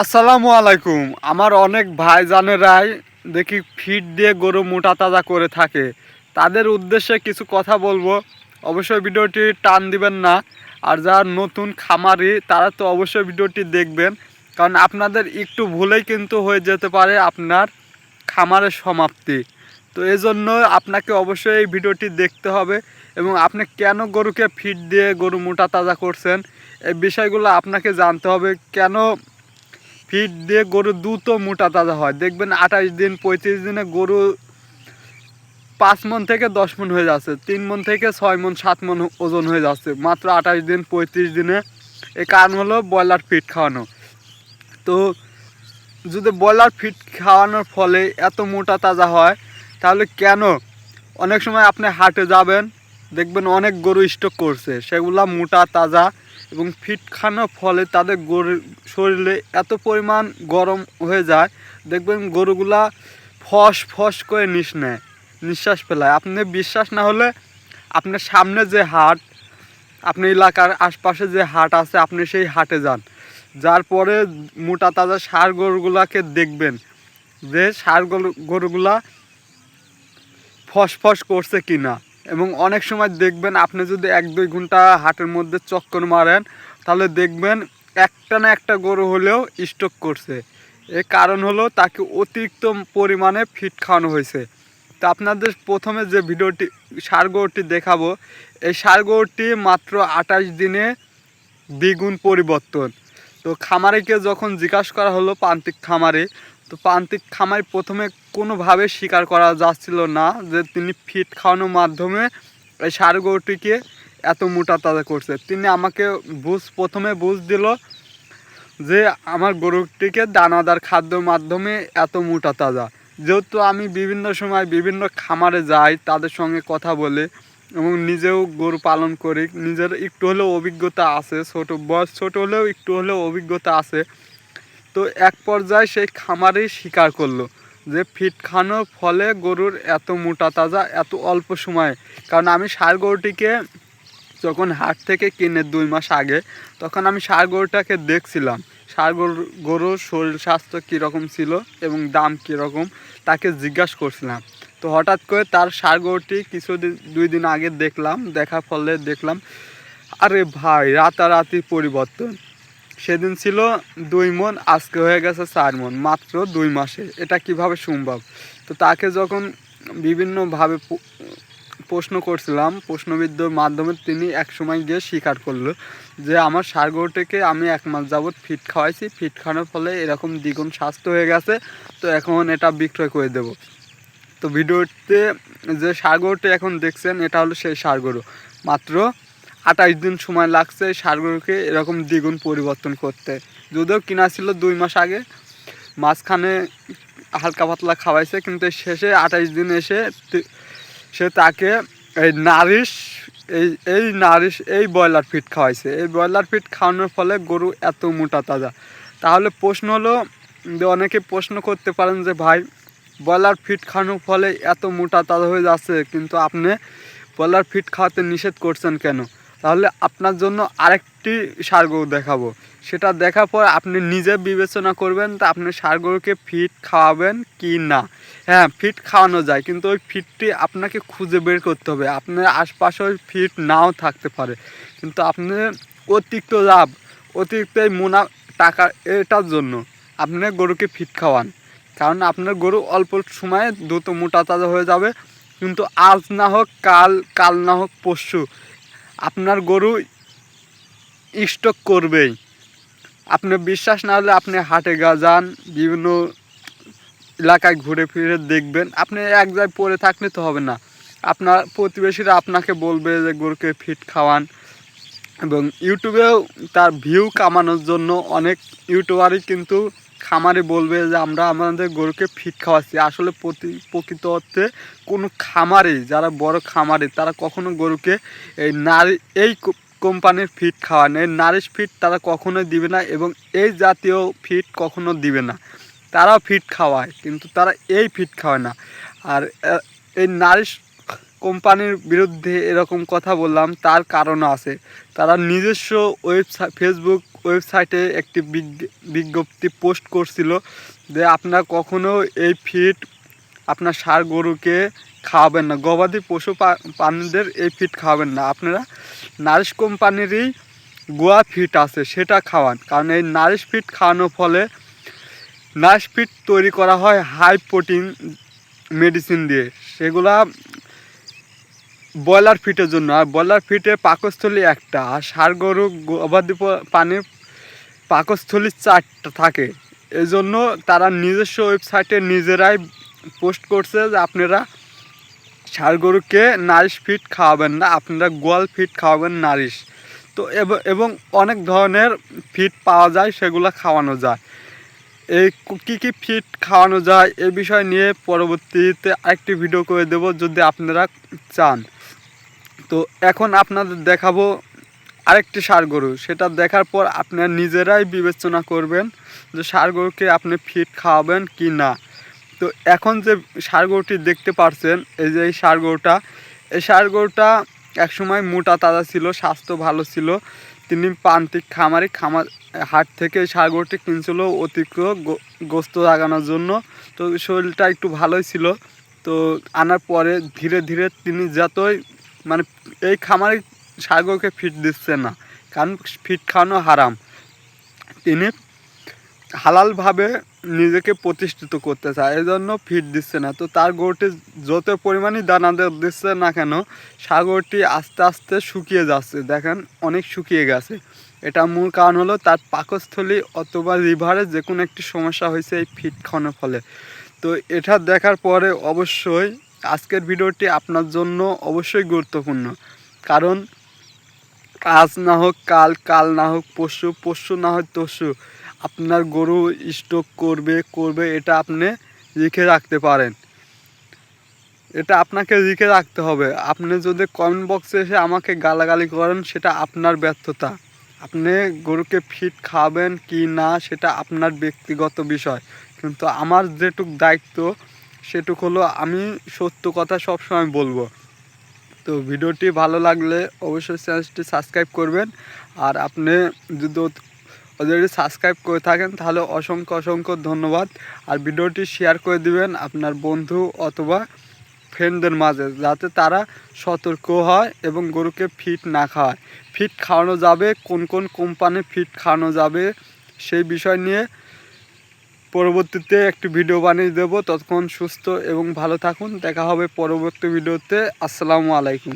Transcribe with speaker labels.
Speaker 1: আসসালামু আলাইকুম। আমার অনেক ভাই ভাইজানেরাই দেখি ফিড দিয়ে গরু মোটা তাজা করে থাকে। তাদের উদ্দেশ্যে কিছু কথা বলব। অবশ্যই ভিডিওটি টান দিবেন না। আর যারা নতুন খামারি, তারা তো অবশ্যই ভিডিওটি দেখবেন। কারণ আপনাদের একটু ভুলেই কিন্তু হয়ে যেতে পারে আপনার খামারের সমাপ্তি। তো এই জন্য আপনাকে অবশ্যই এই ভিডিওটি দেখতে হবে এবং আপনি কেন গরুকে ফিড দিয়ে গরু মোটা তাজা করছেন, এই বিষয়গুলো আপনাকে জানতে হবে। কেন ফিড দিয়ে গরু দ্রুত মোটা তাজা হয়। দেখবেন আঠাশ দিন, পঁয়ত্রিশ দিনে গরু পাঁচ মন থেকে দশ মন হয়ে যাচ্ছে, তিন মন থেকে ছয় মন, সাত মন ওজন হয়ে যাচ্ছে। মাত্র আঠাশ দিন, পঁয়ত্রিশ দিনে। এই কারণ হলো ব্রয়লার ফিড খাওয়ানো। তো যদি ব্রয়লার ফিড খাওয়ানোর ফলে এত মোটা তাজা হয়, তাহলে কেন? অনেক সময় আপনি হাটে যাবেন, দেখবেন অনেক গরু স্টক করছে। সেগুলা মোটা, তাজা। এবং ফিট খানোর ফলে তাদের গরুর শরীরে এত পরিমাণ গরম হয়ে যায়। দেখবেন গরুগুলা ফস ফস করে নিস নেয়, নিঃশ্বাস ফেলায়। আপনি বিশ্বাস না হলে আপনার সামনে যে হাট আপনার এলাকার আশপাশে যে হাট আছে, আপনি সেই হাটে যান। যার পরে মোটা তাজা সার গরুগুলাকে দেখবেন যে সার গরু, গরুগুলা ফসফস করছে কিনা। এবং অনেক সময় দেখবেন আপনি যদি এক দুই ঘণ্টা হাটের মধ্যে চক্কর মারেন, তাহলে দেখবেন একটা না একটা গরু হলেও স্টক করছে। এর কারণ হলো তাকে অতিরিক্ত পরিমাণে ফিট খাওয়ানো হয়েছে। তো আপনাদের প্রথমে যে ভিডিওটি, সার গরুটি দেখাবো, এই সার গরুটি মাত্র আঠাশ দিনে দ্বিগুণ পরিবর্তন। তো খামারিকে যখন জিজ্ঞাসা করা হলো প্রান্তিক খামারে তো প্রান্তিক খামারি প্রথমে কোনোভাবে স্বীকার করা যাচ্ছিল না যে তিনি ফিট খাওয়ানোর মাধ্যমে এই সার গরুটিকে এত মোটা তাজা করছে। তিনি আমাকে বুঝ, প্রথমে বুঝ দিল যে আমার গরুটিকে দানাদার খাদ্যর মাধ্যমে এত মোটা তাজা। যেহেতু আমি বিভিন্ন সময় বিভিন্ন খামারে যাই, তাদের সঙ্গে কথা বলে এবং নিজেও গরু পালন করি। নিজের একটু হলেও অভিজ্ঞতা আছে, ছোট, বয়স ছোট হলেও একটু হলেও অভিজ্ঞতা আছে। তো এক পর্যায়ে সেই খামারেই স্বীকার করল যে ফিট খানোর ফলে গরুর এত মোটা তাজা, এত অল্প সময়ে। কারণ আমি সার গরুটিকে যখন হাট থেকে কিনে দুই মাস আগে, তখন আমি সার গরুটাকে দেখছিলাম। সার গরু, গরুর শরীর স্বাস্থ্য কীরকম ছিল এবং দাম কীরকম তাকে জিজ্ঞাসা করছিলাম। তো হঠাৎ করে তার সার গরুটি কিছুদিন দুই দিন আগে দেখলাম, দেখার ফলে দেখলাম, আরে ভাই, রাতারাতি পরিবর্তন। সেদিন ছিল দুই মন, আজকে হয়ে গেছে চার মন, মাত্র দুই মাসে। এটা কীভাবে সম্ভব? তো তাকে যখন বিভিন্নভাবে প্রশ্ন করছিলাম, প্রশ্নবিদ্ধর মাধ্যমে তিনি এক সময় গিয়ে স্বীকার করল যে, আমার সার আমি এক মাস যাবৎ ফিট খাওয়াইছি। ফিট খাওয়ানোর ফলে এরকম দ্বিগুণ স্বাস্থ্য হয়ে গেছে। তো এখন এটা বিক্রয় করে দেবো। তো ভিডিওতে যে সার এখন দেখছেন, এটা হলো সেই সার গরু মাত্র আঠাশ দিন সময় লাগছে সারগুলোকে এরকম দ্বিগুণ পরিবর্তন করতে। যদিও কিনা ছিল দুই মাস আগে, মাঝখানে হালকা পাতলা খাওয়াইছে, কিন্তু শেষে আঠাশ দিন এসে সে তাকে এই নারিশ, এই এই নারিশ, এই ব্রয়লার ফিট খাওয়াইছে। এই ব্রয়লার ফিট খাওয়ানোর ফলে গরু এত মোটা তাজা। তাহলে প্রশ্ন হলো যে অনেকে প্রশ্ন করতে পারেন যে, ভাই, ব্রয়লার ফিট খাওয়ানোর ফলে এত মোটা তাজা হয়ে যাচ্ছে, কিন্তু আপনি ব্রয়লার ফিট খাওয়াতে নিষেধ করছেন কেন? তাহলে আপনার জন্য আরেকটি সার গরু দেখাবো। সেটা দেখার পর আপনি নিজে বিবেচনা করবেন তা আপনি সার গরুকে ফিট খাওয়াবেন কি না। হ্যাঁ ফিট খাওয়ানো যায়, কিন্তু ওই ফিটটি আপনাকে খুঁজে বের করতে হবে। আপনার আশপাশে ওই ফিট নাও থাকতে পারে। কিন্তু আপনি অতিরিক্ত লাভ, অতিরিক্ত এই মোনা টাকা এটার জন্য আপনি গরুকে ফিট খাওয়ান। কারণ আপনার গরু অল্প সময়ে দ্রুত মোটা তাজা হয়ে যাবে। কিন্তু আজ না হোক, কাল কাল না হোক, পরশু আপনার গরু স্টক করবেই। আপনি বিশ্বাস না হলে আপনি হাটে গা যান, বিভিন্ন এলাকায় ঘুরে ফিরে দেখবেন। আপনি এক জায়গায় পড়ে থাকলে তো হবে না। আপনার প্রতিবেশীরা আপনাকে বলবে যে গরুকে ফিট খাওয়ান এবং ইউটিউবেও তার ভিউ কামানোর জন্য অনেক ইউটিউবারই কিন্তু খামারে বলবে যে, আমরা আমাদের গরুকে ফিট খাওয়াচ্ছি। আসলে প্রতি, প্রকৃত অর্থে কোনো খামারে, যারা বড় খামারে, তারা কখনো গরুকে এই নারী, এই কোম্পানির ফিট খাওয়ান এই নারিশ ফিট তারা কখনো দিবে না এবং এই জাতীয় ফিট কখনো দিবে না। তারাও ফিট খাওয়ায়, কিন্তু তারা এই ফিট খাওয়ায় না। আর এই নারিশ কোম্পানির বিরুদ্ধে এরকম কথা বললাম, তার কারণ আছে। তারা নিজস্ব ওয়েবসাইট ফেসবুক ওয়েবসাইটে একটি বিজ্ঞ- বিজ্ঞপ্তি পোস্ট করছিল যে আপনার কখনো এই ফিড, আপনার সার গরুকে খাওয়াবেন না। গবাদি পশু প্রাণীদের এই ফিড খাওয়াবেন না। আপনারা নারিশ কোম্পানিরই গোয়া ফিট আছে, সেটা খাওয়ান। কারণ এই নারিশ ফিট খাওয়ানোর ফলে নারিশ ফিট তৈরি করা হয় হাই প্রোটিন মেডিসিন দিয়ে। সেগুলা ব্রয়লার ফিটের জন্য। আর ব্রয়লার ফিটে পাকস্থলী একটা, আর ষাঁড় গরু গবাদি পানির পাকস্থলী চারটা থাকে। এই জন্য তারা নিজস্ব ওয়েবসাইটে নিজেরাই পোস্ট করছে যে আপনারা ষাঁড় গরুকে নারিশ ফিট খাওয়াবেন না, আপনারা গোয়াল ফিট খাওয়াবেন নারিশ। তো এব- অনেক ধরনের ফিট পাওয়া যায়, সেগুলো খাওয়ানো যায়। এই কু- কী কী ফিট খাওয়ানো যায় এ বিষয় নিয়ে পরবর্তীতে আরেকটি ভিডিও করে দেব, যদি আপনারা চান। তো এখন আপনাদের দেখাবো আরেকটি সার গরু। সেটা দেখার পর আপনার নিজেরাই বিবেচনা করবেন যে সার গরুকে আপনি ফিট খাওয়াবেন কি না। তো এখন যে সার গরুটি দেখতে পারছেন, এই যে এই সার গরুটা, এই সার গরুটা একসময় মোটা তাজা ছিল, স্বাস্থ্য ভালো ছিল। তিনি প্রান্তিক খামারি খামার, হাট থেকে এই সার গরুটি কিনছিল অতিরিক্ত গোস্ত লাগানোর জন্য। তো শরীরটা একটু ভালোই ছিল। তো আনার পরে ধীরে ধীরে তিনি যতই মানে এই খামারে সাগরকে ফিট দিচ্ছে না। কারণ ফিট খাওয়ানো হারাম। তিনি হালালভাবে নিজেকে প্রতিষ্ঠিত করতে চায় এই জন্য ফিট দিচ্ছে না। তো তার গরুটি যত পরিমাণই দানা দিচ্ছে না কেন সাগরটি আস্তে আস্তে শুকিয়ে যাচ্ছে। দেখেন, অনেক শুকিয়ে গেছে। এটা মূল কারণ হলো তার পাকস্থলী অথবা রিভারে যে কোনো একটি সমস্যা হয়েছে এই ফিট খাওয়ানোর ফলে। তো এটা দেখার পরে অবশ্যই আজকের ভিডিওটি আপনার জন্য অবশ্যই গুরুত্বপূর্ণ। কারণ আজ না হোক কাল কাল না হোক পরশু পরশু না হোক তরশু, আপনার গরু স্টক করবে করবে, এটা আপনি লিখে রাখতে পারেন। এটা আপনাকে লিখে রাখতে হবে। আপনি যদি কমেন্ট বক্সে এসে আমাকে গালাগালি করেন, সেটা আপনার ব্যর্থতা। আপনি গরুকে ফিট খাবেন কি না, সেটা আপনার ব্যক্তিগত বিষয়। কিন্তু আমার যেটুক দায়িত্ব সেটুক হলো আমি সত্য কথা সবসময় বলব। তো ভিডিওটি ভালো লাগলে অবশ্যই চ্যানেলটি সাবস্ক্রাইব করবেন। আর আপনি যদি অলরেডি সাবস্ক্রাইব করে থাকেন, তাহলে অসংখ্য অসংখ্য ধন্যবাদ। আর ভিডিওটি শেয়ার করে দিবেন আপনার বন্ধু অথবা ফ্রেন্ডদের মাঝে, যাতে তারা সতর্ক হয় এবং গরুকে ফিট না খাওয়ায় ফিট খাওয়ানো যাবে, কোন কোন কোম্পানি ফিট খাওয়ানো যাবে, সেই বিষয় নিয়ে পরবর্তীতে একটি ভিডিও বানিয়ে দেব। ততক্ষণ সুস্থ এবং ভালো থাকুন। দেখা হবে পরবর্তী ভিডিওতে। আসসালামু আলাইকুম।